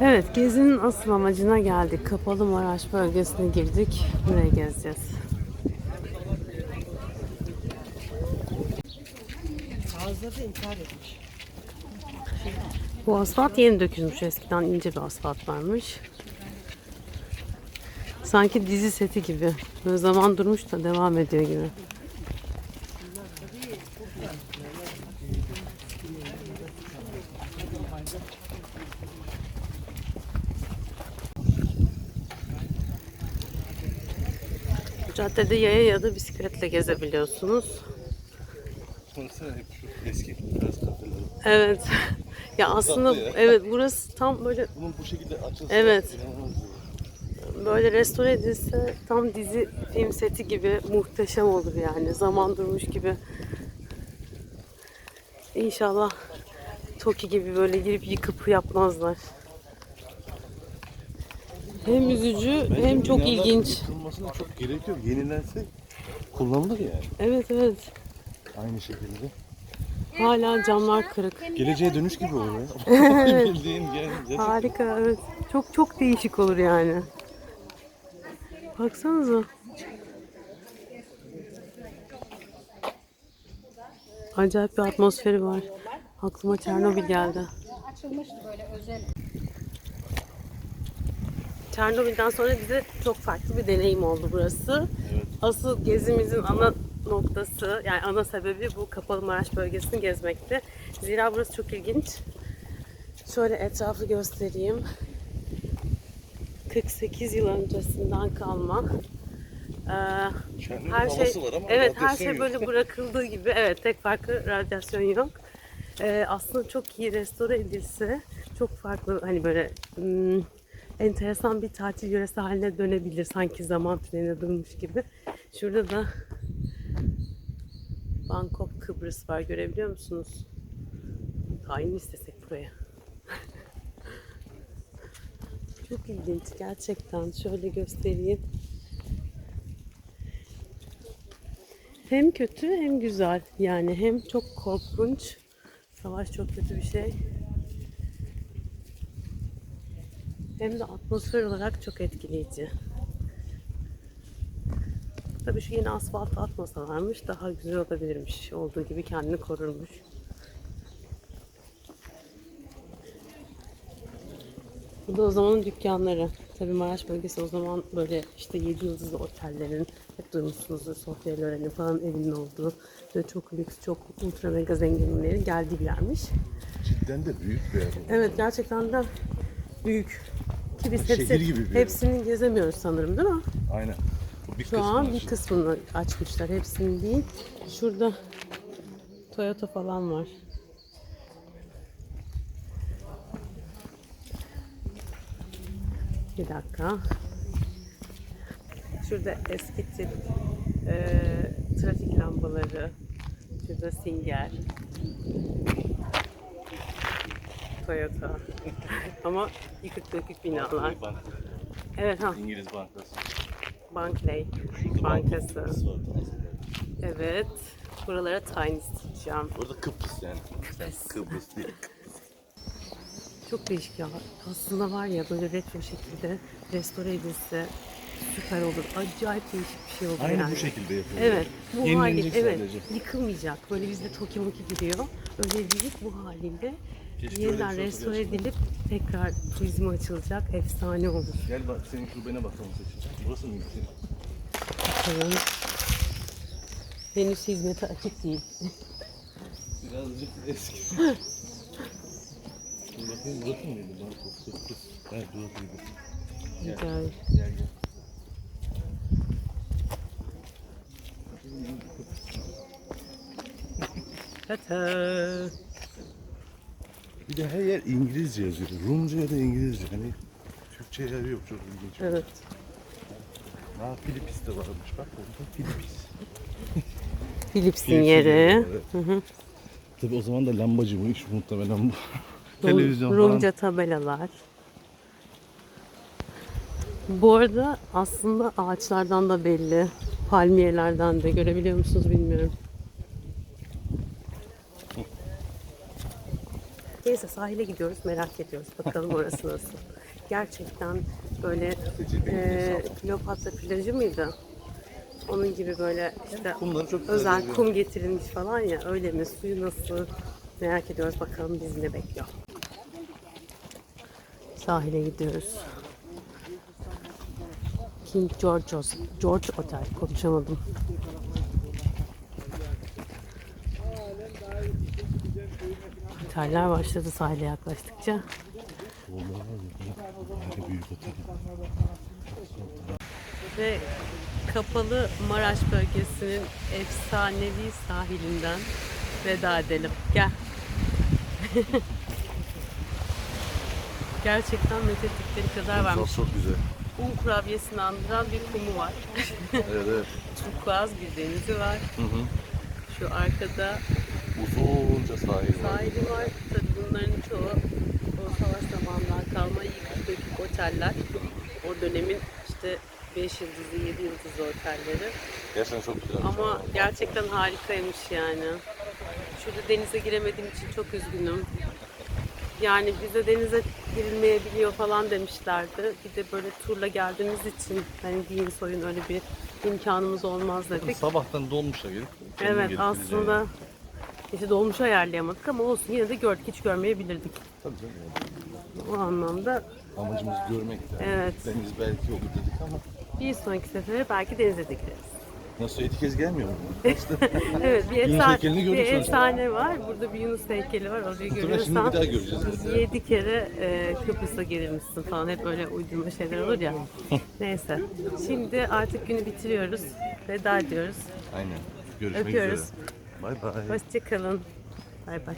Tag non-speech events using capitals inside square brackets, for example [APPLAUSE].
Evet, gezinin asıl amacına geldik. Kapalı Maraş bölgesine girdik. Buraya gezeceğiz. Bazıları intihar etmiş. Bu asfalt yeni dökülmüş. Eskiden ince bir asfalt varmış. Sanki dizi seti gibi. Böyle zaman durmuş da devam ediyor gibi. Caddede yaya ya da bisikletle gezebiliyorsunuz. Baksana hep şu eski biraz kafeler. Evet. ya aslında ya. evet burası tam böyle Bunun bu şekilde açılsa Evet. inanılmaz böyle restore edilse tam dizi film seti gibi muhteşem olur yani. Zaman durmuş gibi. İnşallah Toki gibi böyle girip yıkıp yapmazlar. Hem üzücü hem çok binalar ilginç. Yıkılmasına çok gerek yok. Yenilense kullanılır yani. Evet evet. Aynı şekilde. Hala camlar kırık. Geleceğe dönüş gibi olur ya. [LAUGHS] [LAUGHS] Bildiğin gel. gel. Harika evet. Çok çok değişik olur yani. Baksanıza. Acayip bir atmosferi var. Aklıma Çernobil geldi. Açılmıştı böyle özel. Çernobil'den sonra bize çok farklı bir deneyim oldu burası. Asıl gezimizin ana noktası yani ana sebebi bu Kapalı Maraş bölgesini gezmekti. Zira burası çok ilginç. Şöyle etrafı göstereyim. 48 yıl öncesinden kalma. Ee, her şey var ama evet her şey yok. böyle bırakıldığı gibi evet tek farkı radyasyon yok. Ee, aslında çok iyi restore edilse çok farklı hani böyle hmm, enteresan bir tatil yöresi haline dönebilir sanki zaman trenine durmuş gibi. Şurada da Bangkok Kıbrıs var görebiliyor musunuz? Tayin istesek buraya. [LAUGHS] Çok ilginç gerçekten. Şöyle göstereyim. Hem kötü hem güzel. Yani hem çok korkunç. Savaş çok kötü bir şey. Hem de atmosfer olarak çok etkileyici. Tabii şu yeni asfalt atmasalarmış daha güzel olabilirmiş. Olduğu gibi kendini korurmuş. Bu da o zamanın dükkanları. Tabii Maraş bölgesi o zaman böyle işte 7 yıldızlı otellerin hep duymuşsunuzdur Sofya Loren'in falan evinin olduğu ve çok lüks, çok ultra mega zenginlerin geldiği bir yermiş. Cidden de büyük bir yer. Evet gerçekten de büyük. Ki biz hepsi, Şehir gibi bir yer. hepsini gezemiyoruz sanırım değil mi? Aynen. Bir Şu an bir kısmını açmışlar. Hepsini değil. Şurada Toyota falan var. Bir dakika. Şurada eski tip e, trafik lambaları. Şurada Singer. Toyota. Ama yıkık dökük binalar. Bank- Evet ha. İngiliz bankası. Şurada Bankası. Evet. Buralara tayin isteyeceğim. Burada Kıbrıs yani. Kıbrıs değil. Çok değişik ya. Aslında var ya böyle retro şekilde restore edilse süper olur. Acayip değişik bir şey olur Aynı yani. bu şekilde yapıyor. Evet. Bu hali, Yenilenecek evet. sadece. Yıkılmayacak. Böyle bizde Toki Moki giriyor. Öyle değil bu haliyle Keşke yeniden öyle bir şey olsa restore gerçekten. edilip tekrar turizme açılacak. Efsane olur. Gel bak senin şubene bakalım seçeceğim. Burası mı senin? Bakalım. Henüz hizmete açık değil. Birazcık eski. Dur bakayım burası mıydı? Bangkok Kıbrıs. Evet burasıydı. Güzel. Gel gel. Tata. Bir de her yer İngilizce yazıyor. Rumca ya da İngilizce. Hani Türkçe yer yok çok ilginç. Evet. Ha Filipis de varmış bak orada Filipis. Philips'in Philips'in yeri. evet. Tabii o zaman da lambacı bu iş muhtemelen bu. Televizyon Rumca falan. tabelalar. Bu arada aslında ağaçlardan da belli. Palmiyelerden de görebiliyor musunuz bilmiyorum. Neyse sahile gidiyoruz merak ediyoruz. Bakalım orası nasıl. Gerçekten böyle e, Kleopatra plajı mıydı? Onun gibi böyle işte Kumları çok güzel özel oluyor. kum getirilmiş falan ya öyle mi? Suyu nasıl? Merak ediyoruz bakalım bizi ne bekliyor. Sahile gidiyoruz. King George's George Otel konuşamadım. Oteller başladı sahile yaklaştıkça. Ve kapalı Maraş bölgesinin efsanevi sahilinden veda edelim. Gel. [LAUGHS] Gerçekten methettikleri kadar varmış. Çok çok güzel. Un kurabiyesini andıran bir kumu var. Evet evet. [LAUGHS] Turkuaz bir denizi var. Şu arkada Uzunca sahil var. sahili var. Tabii bunların çoğu o savaş zamanından kalma yıkık dökük oteller. O dönemin işte 5 yıldızlı, 7 yıldızlı otelleri. Gerçekten çok güzel. Ama gerçekten harikaymış yani. Şurada denize giremediğim için çok üzgünüm. Yani bize denize girilmeyebiliyor falan demişlerdi. Bir de böyle turla geldiğimiz için hani giyin soyun öyle bir imkanımız olmaz dedik. Sabahtan dolmuşa kendin Evet aslında işte dolmuşu ayarlayamadık ama olsun yine de gördük hiç görmeyebilirdik. Tabii canım. O anlamda Amacımız görmekti. Evet. Deniz belki olur dedik ama. bir sonraki sefere belki denize de gireriz. Nasıl yedi kez gelmiyor mu? [LAUGHS] Evet bir, Yunus efsane, bir efsane var. Burada bir Yunus heykeli var. Orayı Muhtemelen şimdi görüyorsan bir daha göreceğiz. 7 kere e, Kıbrıs'a girilmişsin falan. Hep öyle uydurma şeyler olur ya. [LAUGHS] Neyse. Şimdi artık günü bitiriyoruz. Veda ediyoruz. Aynen. Görüşmek Öpüyoruz. üzere. Bay bay. Hoşçakalın. Bay bay.